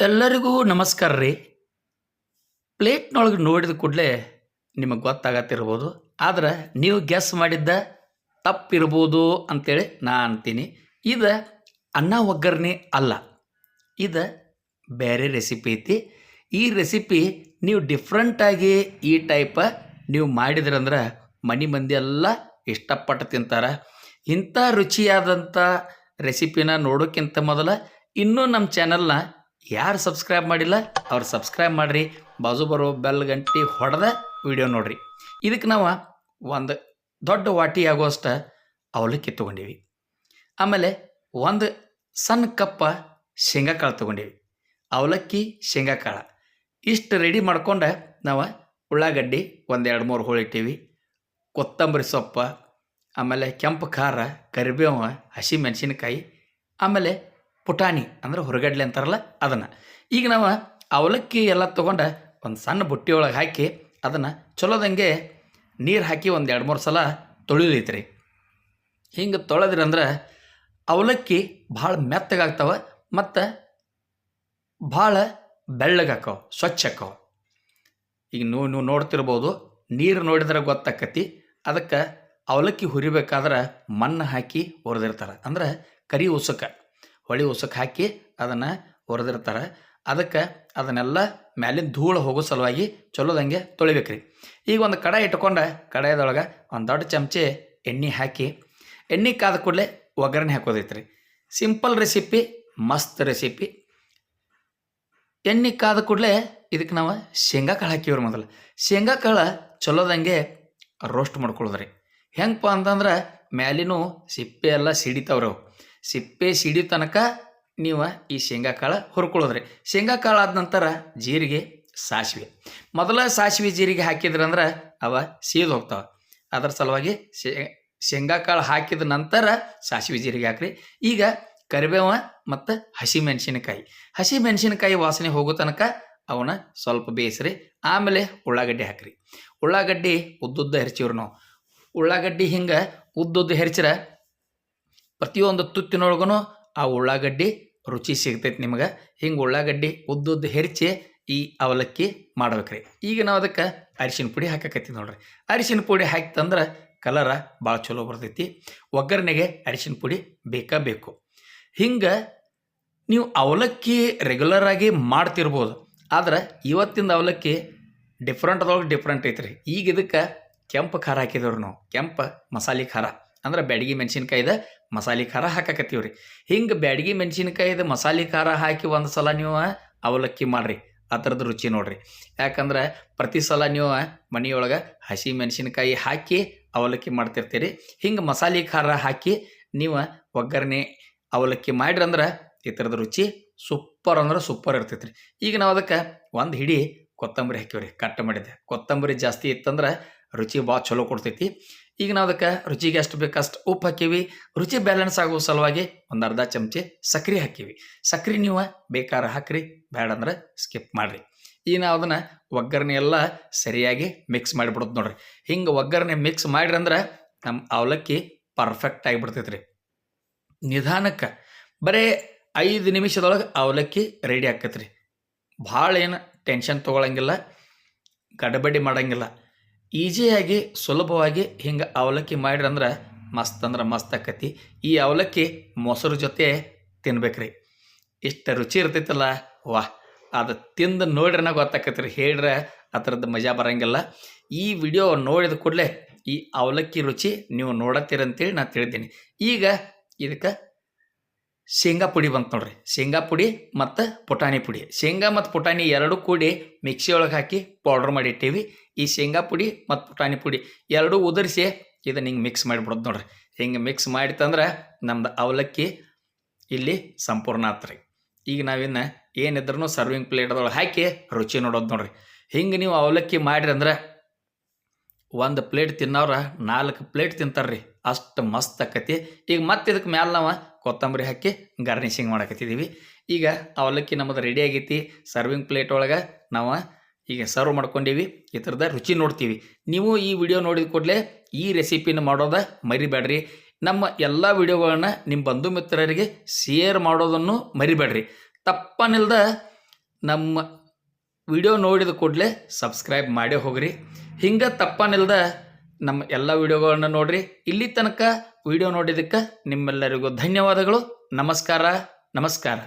ಎಲ್ಲರಿಗೂ ನಮಸ್ಕಾರ ರೀ. ಪ್ಲೇಟ್ನೊಳಗೆ ನೋಡಿದ ಕೂಡಲೇ ನಿಮಗೆ ಗೊತ್ತಾಗತ್ತಿರ್ಬೋದು. ಆದ್ರೆ ನೀವು ಗೆಸ್ ಮಾಡಿದ್ದ ತಪ್ಪಿರ್ಬೋದು ಅಂತೇಳಿ ನಾ ಅಂತೀನಿ. ಇದು ಅನ್ನ ಒಗ್ಗರಣೆ ಅಲ್ಲ. ಇದು ಬೇರೆ ರೆಸಿಪಿ ಐತಿ. ಈ ರೆಸಿಪಿ ನೀವು ಡಿಫ್ರೆಂಟಾಗಿ ಈ ಟೈಪ ನೀವು ಮಾಡಿದ್ರಂದ್ರೆ ಮನೆ ಮಂದಿ ಎಲ್ಲ ಇಷ್ಟಪಟ್ಟು ತಿಂತಾರೆ. ಇಂಥ ರುಚಿಯಾದಂಥ ರೆಸಿಪಿನ ನೋಡೋಕ್ಕಿಂತ ಮೊದಲ ಇನ್ನೂ ನಮ್ಮ ಚಾನಲ್ನ ಯಾರು ಸಬ್ಸ್ಕ್ರೈಬ್ ಮಾಡಿಲ್ಲ, ಅವ್ರು ಸಬ್ಸ್ಕ್ರೈಬ್ ಮಾಡಿರಿ. ಬಾಜು ಬರೋ ಬೆಲ್ ಗಂಟಿ ಹೊಡೆದ ವಿಡಿಯೋ ನೋಡಿರಿ. ಇದಕ್ಕೆ ನಾವು ಒಂದು ದೊಡ್ಡ ವಾಟಿ ಆಗುವಷ್ಟು ಅವಲಕ್ಕಿ ತೊಗೊಂಡೀವಿ. ಆಮೇಲೆ ಒಂದು ಸಣ್ಣ ಕಪ್ಪ ಶೇಂಗಾ ಕಾಳು ತೊಗೊಂಡೀವಿ. ಅವಲಕ್ಕಿ ಶೇಂಗಾ ಕಾಳು ಇಷ್ಟು ರೆಡಿ ಮಾಡ್ಕೊಂಡು ನಾವು ಉಳ್ಳಾಗಡ್ಡಿ ಒಂದು ಎರಡು ಮೂರು ಹೋಳಿಟ್ಟೀವಿ ಕೊತ್ತಂಬರಿ ಸೊಪ್ಪು, ಆಮೇಲೆ ಕೆಂಪು ಖಾರ ಕರಿಬೇವು ಹಸಿ ಮೆಣಸಿನಕಾಯಿ, ಆಮೇಲೆ ಪುಟಾಣಿ ಅಂದ್ರೆ ಹೊರಗಡ್ಲೆ ಅಂತಾರಲ್ಲ ಅದನ್ನು. ಈಗ ನಾವು ಅವಲಕ್ಕಿ ಎಲ್ಲ ತೊಗೊಂಡು ಒಂದು ಸಣ್ಣ ಬುಟ್ಟಿ ಒಳಗೆ ಹಾಕಿ ಅದನ್ನು ಚಲೋದಂಗೆ ನೀರು ಹಾಕಿ ಒಂದು ಎರಡು ಮೂರು ಸಲ ತೊಳಿದೈತ್ರಿ ಹಿಂಗೆ ತೊಳೆದ್ರಂದ್ರೆ ಅವಲಕ್ಕಿ ಭಾಳ ಮೆತ್ತಗಾಗ್ತವೆ ಮತ್ತು ಭಾಳ ಬೆಳ್ಳಗಾಕವು ಸ್ವಚ್ಛ ಈಗ ನೀವು ನೀವು ನೋಡ್ತಿರ್ಬೋದು, ನೀರು ನೋಡಿದ್ರೆ ಗೊತ್ತಾಕತಿ, ಅದಕ್ಕೆ ಅವಲಕ್ಕಿ ಹುರಿಬೇಕಾದ್ರೆ ಮಣ್ಣು ಹಾಕಿ ಹುರಿದಿರ್ತಾರೆ ಅಂದ್ರೆ ಕರಿ ಉಸುಕ. ಹೊಳಿ ಉಸಕ್ಕೆ ಹಾಕಿ ಅದನ್ನು ಹೊರದಿರ್ತಾರೆ ಅದಕ್ಕೆ ಅದನ್ನೆಲ್ಲ ಮ್ಯಾಲಿನ ಧೂಳು ಹೋಗೋ ಸಲುವಾಗಿ ಚಲೋದಂಗೆ ತೊಳಿಬೇಕ್ರಿ. ಈಗ ಒಂದು ಕಡಾಯಿ ಇಟ್ಕೊಂಡು ಕಡಾಯದೊಳಗೆ ಒಂದು ದೊಡ್ಡ ಚಮಚೆ ಎಣ್ಣೆ ಹಾಕಿ, ಎಣ್ಣೆ ಕಾದ ಕೂಡಲೇ ಒಗ್ಗರಣೆ ಹಾಕೋದೈತ್ರಿ. ಸಿಂಪಲ್ ರೆಸಿಪಿ, ಮಸ್ತ್ ರೆಸಿಪಿ. ಎಣ್ಣೆ ಕಾದ ಕೂಡಲೇ ಇದಕ್ಕೆ ನಾವು ಶೇಂಗಾ ಕಾಳು ಹಾಕಿವ್ರಿ ಮೊದಲು. ಶೇಂಗಾ ಕಾಳು ಚಲೋದಂಗೆ ರೋಸ್ಟ್ ಮಾಡ್ಕೊಳ್ಳೋದ್ರಿ ಹೆಂಗಪ್ಪ ಅಂತಂದ್ರೆ ಮ್ಯಾಲಿನೂ ಸಿಪ್ಪೆ ಎಲ್ಲ ಸಿಡಿತಾವ್ರಿ ಅವು. ಸಿಪ್ಪೆ ಸಿಡಿ ತನಕ ನೀವು ಈ ಶೇಂಗಾ ಕಾಳು ಹುರ್ಕೊಳ್ಳೋದ್ರಿ. ಶೇಂಗಾ ಕಾಳು ಆದ ನಂತರ ಜೀರಿಗೆ, ಸಾಸಿವೆ. ಮೊದಲ ಸಾಸಿವೆ ಜೀರಿಗೆ ಹಾಕಿದ್ರಂದ್ರೆ ಅವ ಸೀದ್ ಹೋಗ್ತಾವೆ. ಅದರ ಸಲುವಾಗಿ ಶೇ, ಶೇಂಗಾ ಕಾಳು ಹಾಕಿದ ನಂತರ ಸಾಸಿವೆ ಜೀರಿಗೆ ಹಾಕ್ರಿ. ಈಗ ಕರಿಬೇವ ಮತ್ತು ಹಸಿ ಮೆಣಸಿನಕಾಯಿ. ಹಸಿ ಮೆಣಸಿನಕಾಯಿ ವಾಸನೆ ಹೋಗೋ ತನಕ ಅವನ್ನ ಸ್ವಲ್ಪ ಬೇಯಿಸ್ರಿ. ಆಮೇಲೆ ಉಳ್ಳಾಗಡ್ಡಿ ಹಾಕ್ರಿ. ಉಳ್ಳಾಗಡ್ಡಿ ಉದ್ದುದ್ದ ಹೆರ್ಚಿವ್ರಿ ನಾವು. ಉಳ್ಳಾಗಡ್ಡಿ ಹಿಂಗೆ ಉದ್ದುದ್ದು ಹೆರ್ಚಿರ ಪ್ರತಿಯೊಂದು ತುತ್ತಿನೊಳಗೂ ಆ ಉಳ್ಳಾಗಡ್ಡಿ ರುಚಿ ಸಿಗ್ತೈತಿ ನಿಮಗೆ. ಹಿಂಗೆ ಉಳ್ಳಾಗಡ್ಡಿ ಉದ್ದುದ್ದು ಹೆರ್ಚಿ ಈ ಅವಲಕ್ಕಿ ಮಾಡ್ಬೇಕ್ರಿ. ಈಗ ನಾವು ಅದಕ್ಕೆ ಅರಿಶಿನ ಪುಡಿ ಹಾಕಕತ್ತೀವಿ ನೋಡ್ರಿ. ಅರಿಶಿನ ಪುಡಿ ಹಾಕಿತಂದ್ರೆ ಕಲರ ಭಾಳ ಚಲೋ ಬರ್ತೈತಿ. ಒಗ್ಗರಣೆಗೆ ಅರಿಶಿನ ಪುಡಿ ಬೇಕಾ ಬೇಕು. ಹಿಂಗೆ ನೀವು ಅವಲಕ್ಕಿ ರೆಗ್ಯುಲರ್ ಆಗಿ ಮಾಡ್ತಿರ್ಬೋದು. ಆದ್ರೆ ಇವತ್ತಿಂದ ಅವಲಕ್ಕಿ ಡಿಫ್ರೆಂಟ್ ಅದ್ರೊಳಗೆ ಡಿಫ್ರೆಂಟ್ ಐತ್ರಿ. ಈಗ ಇದಕ್ಕೆ ಕೆಂಪು ಖಾರ ಹಾಕಿದವ್ರು ನಾವು. ಕೆಂಪು ಮಸಾಲೆ ಖಾರ. ಅಂದ್ರೆ ಬ್ಯಾಡಗಿ ಮೆಣಸಿನ್ಕಾಯ್ದ ಮಸಾಲೆ ಖಾರ ಹಾಕಕತ್ತೀವ್ರಿ. ಹಿಂಗೆ ಬ್ಯಾಡಗಿ ಮೆಣಸಿನ್ಕಾಯ್ದ ಮಸಾಲೆ ಖಾರ ಹಾಕಿ ಒಂದು ಸಲ ನೀವು ಅವಲಕ್ಕಿ ಮಾಡ್ರಿ ಥರದ ರುಚಿ ನೋಡ್ರಿ. ಯಾಕಂದ್ರೆ ಪ್ರತಿ ಸಲ ನೀವು ಮನೆಯೊಳಗೆ ಹಸಿ ಮೆಣಸಿನ್ಕಾಯಿ ಹಾಕಿ ಅವಲಕ್ಕಿ ಮಾಡ್ತಿರ್ತೀರಿ. ಹಿಂಗೆ ಮಸಾಲೆ ಖಾರ ಹಾಕಿ ನೀವು ಒಗ್ಗರಣೆ ಅವಲಕ್ಕಿ ಮಾಡ್ರಿ ಅಂದ್ರೆ ಈ ಥರದ ರುಚಿ ಸೂಪರ್ ಅಂದ್ರೆ ಸೂಪರ್ ಇರ್ತೈತ್ರಿ. ಈಗ ನಾವು ಅದಕ್ಕೆ ಒಂದು ಹಿಡಿ ಕೊತ್ತಂಬರಿ ಹಾಕಿವ್ರಿ, ಕಟ್ ಮಾಡಿದ್ದೆ ಕೊತ್ತಂಬರಿ ಜಾಸ್ತಿ ಇತ್ತಂದ್ರೆ ರುಚಿ ಭಾಳ ಚಲೋ ಕೊಡ್ತೈತಿ. ಈಗ ನಾವು ಅದಕ್ಕೆ ರುಚಿಗೆ ಎಷ್ಟು ಬೇಕಷ್ಟು ಉಪ್ಪು ಹಾಕೀವಿ. ರುಚಿ ಬ್ಯಾಲೆನ್ಸ್ ಆಗೋ ಸಲುವಾಗಿ ಒಂದು ಅರ್ಧ ಚಮಚೆ ಸಕ್ರೆ ಹಾಕೀವಿ. ಸಕ್ರೆ ನೀವು ಬೇಕಾದ್ರೆ ಹಾಕ್ರಿ ಬೇಡ ಅಂದ್ರೆ ಸ್ಕಿಪ್ ಮಾಡಿರಿ. ಈಗ ನಾವು ಅದನ್ನು ಒಗ್ಗರಣೆ ಎಲ್ಲ ಸರಿಯಾಗಿ ಮಿಕ್ಸ್ ಮಾಡಿಬಿಡೋದು ನೋಡ್ರಿ. ಹಿಂಗೆ ಒಗ್ಗರಣೆ ಮಿಕ್ಸ್ ಮಾಡ್ರಿ ಅಂದ್ರೆ ನಮ್ಮ ಅವಲಕ್ಕಿ ಪರ್ಫೆಕ್ಟ್ ಆಗಿಬಿಡ್ತೈತೆ ರೀ ನಿಧಾನಕ್ಕೆ ಬರೀ ಐದು ನಿಮಿಷದೊಳಗೆ ಅವಲಕ್ಕಿ ರೆಡಿ ಆಕತ್ರಿ ಭಾಳ ಏನು ಟೆನ್ಷನ್ ತೊಗೊಳಂಗಿಲ್ಲ, ಗಡಬಡಿ ಮಾಡಂಗಿಲ್ಲ. ಈಸಿಯಾಗಿ ಸುಲಭವಾಗಿ ಹಿಂಗೆ ಅವಲಕ್ಕಿ ಮಾಡ್ರಿ ಅಂದ್ರೆ ಮಸ್ತ್ ಅಂದ್ರೆ ಮಸ್ತ್ ಆಕತಿ. ಈ ಅವಲಕ್ಕಿ ಮೊಸರು ಜೊತೆ ತಿನ್ಬೇಕ್ರಿ. ಇಷ್ಟು ರುಚಿ ಇರ್ತೈತಲ್ಲ ವಾಹ್ ಅದು ತಿಂದು ನೋಡ್ರನ ಗೊತ್ತಾಕತ್ರಿ, ಹೇಳ್ರೆ ಅದರದ್ದು ಮಜಾ ಬರಂಗಿಲ್ಲ. ಈ ವಿಡಿಯೋ ನೋಡಿದ ಕೂಡಲೇ ಈ ಅವಲಕ್ಕಿ ರುಚಿ ನೀವು ನೋಡತ್ತೀರಂತೇಳಿ ನಾನು ತಿಳಿದೀನಿ. ಈಗ ಇದಕ್ಕೆ ಶೇಂಗಾ ಪುಡಿ ಬಂತು ನೋಡ್ರಿ. ಶೇಂಗಾ ಪುಡಿ ಮತ್ತು ಪುಟಾಣಿ ಪುಡಿ. ಶೇಂಗಾ ಮತ್ತು ಪುಟಾಣಿ ಎರಡೂ ಕೂಡಿ ಮಿಕ್ಸಿ ಒಳಗೆ ಹಾಕಿ ಪೌಡ್ರ್ ಮಾಡಿ ಇಟ್ಟೀವಿ. ಈ ಶೇಂಗಾ ಪುಡಿ ಮತ್ತು ಪುಟಾಣಿ ಪುಡಿ ಎರಡೂ ಉದುರಿಸಿ ಇದನ್ನು ಹಿಂಗೆ ಮಿಕ್ಸ್ ಮಾಡಿಬಿಡೋದು ನೋಡ್ರಿ. ಹಿಂಗೆ ಮಿಕ್ಸ್ ಮಾಡಿತಂದ್ರೆ ನಮ್ದು ಅವಲಕ್ಕಿ ಇಲ್ಲಿ ಸಂಪೂರ್ಣ ಆತ್ರಿ ಈಗ ನಾವಿನ್ನು ಏನಿದ್ರೂ ಸರ್ವಿಂಗ್ ಪ್ಲೇಟ್ದೊಳಗೆ ಹಾಕಿ ರುಚಿ ನೋಡೋದು ನೋಡ್ರಿ. ಹಿಂಗೆ ನೀವು ಅವಲಕ್ಕಿ ಮಾಡಿರಿ ಅಂದ್ರೆ ಒಂದು ಪ್ಲೇಟ್ ತಿನ್ನೋರ ನಾಲ್ಕು ಪ್ಲೇಟ್ ತಿಂತಾರ್ರಿ. ಅಷ್ಟು ಮಸ್ತ್ ಆಕತಿ. ಈಗ ಮತ್ತೆ ಇದಕ್ಕೆ ಮ್ಯಾಲೆ ನಾವು ಕೊತ್ತಂಬರಿ ಹಾಕಿ ಗಾರ್ನಿಷಿಂಗ್ ಮಾಡಕತ್ತಿದ್ದೀವಿ ಈಗ ಅವಲಕ್ಕಿ ನಮ್ಮದು ರೆಡಿ ಆಗೈತಿ. ಸರ್ವಿಂಗ್ ಪ್ಲೇಟ್ ಒಳಗೆ ನಾವು ಈಗ ಸರ್ವ್ ಮಾಡ್ಕೊಂಡೀವಿ. ಈ ಥರದ ರುಚಿ ನೋಡ್ತೀವಿ. ನೀವು ಈ ವಿಡಿಯೋ ನೋಡಿದ ಕೂಡಲೇ ಈ ರೆಸಿಪಿನ ಮಾಡೋದ ಮರಿಬೇಡ್ರಿ ನಮ್ಮ ಎಲ್ಲ ವಿಡಿಯೋಗಳನ್ನ ನಿಮ್ಮ ಬಂಧು ಮಿತ್ರರಿಗೆ ಶೇರ್ ಮಾಡೋದನ್ನು ಮರಿಬೇಡ್ರಿ ತಪ್ಪನಿಲ್ದ ನಮ್ಮ ವಿಡಿಯೋ ನೋಡಿದ ಕೂಡಲೇ ಸಬ್ಸ್ಕ್ರೈಬ್ ಮಾಡೇ ಹೋಗ್ರಿ. ಹಿಂಗೆ ತಪ್ಪನಿಲ್ದ ನಮ್ಮ ಎಲ್ಲ ವಿಡಿಯೋಗಳನ್ನು ನೋಡ್ರಿ. ಇಲ್ಲಿ ತನಕ ವಿಡಿಯೋ ನೋಡಿದ್ದಕ್ಕೆ ನಿಮ್ಮೆಲ್ಲರಿಗೂ ಧನ್ಯವಾದಗಳು. ನಮಸ್ಕಾರ. ನಮಸ್ಕಾರ.